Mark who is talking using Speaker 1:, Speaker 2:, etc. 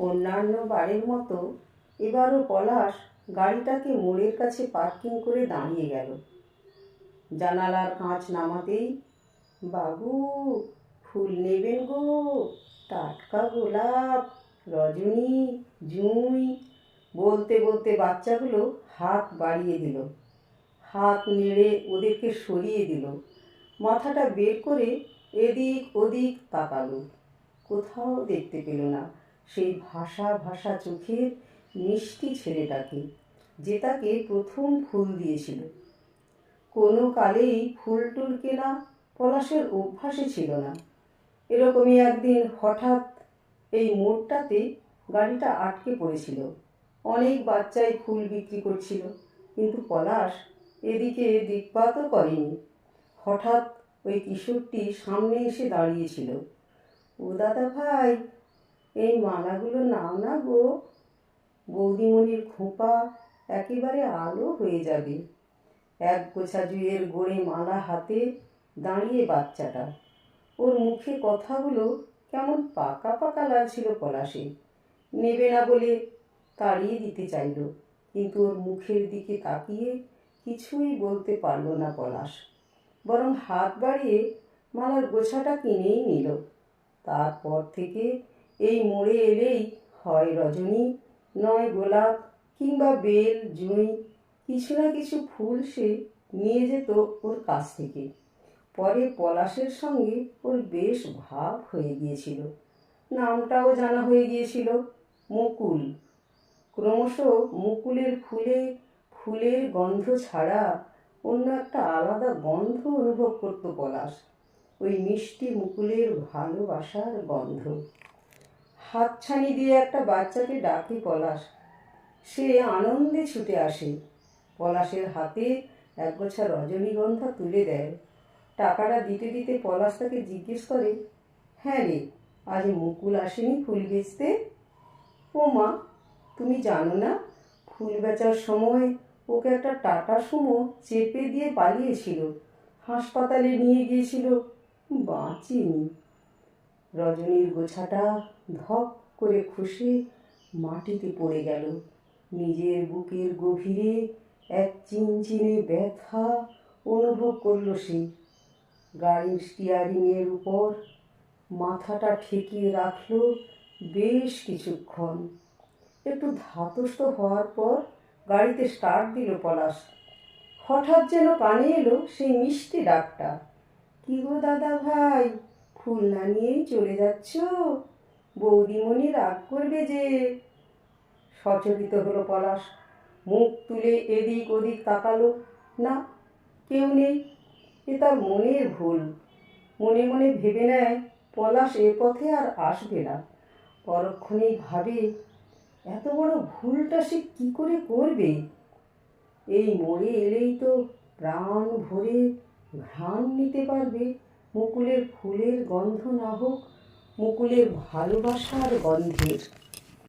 Speaker 1: অন্যান্য বারের মতো এবারও পলাশ গাড়িটাকে মোড়ের কাছে পার্কিং করে দাঁড়িয়ে গেল। জানালার কাঁচ নামাতেই, বাবু, ফুল নেবেন গো, টাটকা গোলাপ, রজনী, জুঁই। বলতে বলতে বাচ্চাগুলো হাত বাড়িয়ে দিল। হাত নেড়ে ওদেরকে সরিয়ে দিল। মাথাটা বের করে এদিক ওদিক তাকালো। কোথাও দেখতে পেল না। সেই ভাষা ভাষা চোখের মিষ্টি ছেলেটাকে, যে তাকে প্রথম ফুল দিয়েছিল। কোনো কালেই ফুল টুল কেনা পলাশের অভ্যাসে ছিল না। এরকমই একদিন হঠাৎ এই মোড়টাতে গাড়িটা আটকে পড়েছিল। অনেক বাচ্চাই ফুল বিক্রি করছিল, কিন্তু পলাশ এদিকে দিকপাতও করেনি। হঠাৎ ওই কিশোরটি সামনে এসে দাঁড়িয়েছিল। ও দাদা ভাই এই মালাগুলো নাও না গো। বৌদিমণির খোঁপা একেবারে আলো হয়ে যাবে। এক গোছা জুয়ের গোড়ে মালা হাতে দাঁড়িয়ে বাচ্চাটা। ওর মুখে কথাগুলো কেমন পাকা পাকা লাগছিল পলাশে। নেবে না বলে তাড়িয়ে দিতে চাইল, কিন্তু ওর মুখের দিকে তাকিয়ে কিছুই বলতে পারল না পলাশ। বরং হাত বাড়িয়ে মালার গোছাটা কিনেই নিল। তারপর থেকে এই মোড়ে এলেই হয় রজনী। নয় গোলাপ কিংবা বেল, জুঁই, কিছু না কিছু ফুল সে নিয়ে যেত ওর কাছ থেকে। পরে পলাশের সঙ্গে ওর বেশ ভাব হয়ে গিয়েছিল। নামটাও জানা হয়ে গিয়েছিল, মুকুল। ক্রমশ মুকুলের ফুলে, ফুলের গন্ধ ছাড়া অন্য একটা আলাদা গন্ধ অনুভব করতো পলাশ। ওই মিষ্টি মুকুলের ভালোবাসার গন্ধ। হাতছানি দিয়ে একটা বাচ্চাকে ডাকে পলাশ। সে আনন্দে ছুটে আসে। পলাশের হাতে এক গোছা রজনীগন্ধা তুলে দেয়। টাকাটা দিতে দিতে পলাশ তাকে জিজ্ঞেস করে হ্যাঁ রে, আজ মুকুল আসেনি ফুল বেচতে? ও মা, তুমি জানো না, ফুল বেচার সময় ওকে একটা টাটা সুমো চেপে দিয়ে পালিয়েছিল। হাসপাতালে নিয়ে গিয়েছিল। বাঁচেনি। রজনীর গোছাটা ধপ করে খুশি মাটিতে পড়ে গেল। নিজের বুকের গভীরে এক চিনচিনে ব্যথা অনুভব করল সে। গাড়ির স্টিয়ারিংয়ের উপর মাথাটা ঠেকিয়ে রাখল বেশ কিছুক্ষণ। একটু ধাতস্থ হওয়ার পর গাড়িতে স্টার্ট দিল পলাশ। হঠাৎ যেন কানে এলো সেই মিষ্টি ডাকটা। কি গো দাদা ভাই? ফুল না নিয়েই চলে যাচ্ছ? বৌদিমণি রাগ করবে যে সচকিত হলো পলাশ। মুখ তুলে এদিক ওদিক তাকালো। না, কেউ নেই। এ তার মনের ভুল। মনে মনে ভেবে নেয়, পলাশ এ পথে আর আসবে না। পরক্ষণেই ভাবে, এত বড় ভুলটা সে কি করে করবে? এই মরে এলেই তো প্রাণ ভরে ঘ্রাণ নিতে পারবে। মুকুলের ফুলের গন্ধ না হোক মুকুলের ভালোবাসার গন্ধের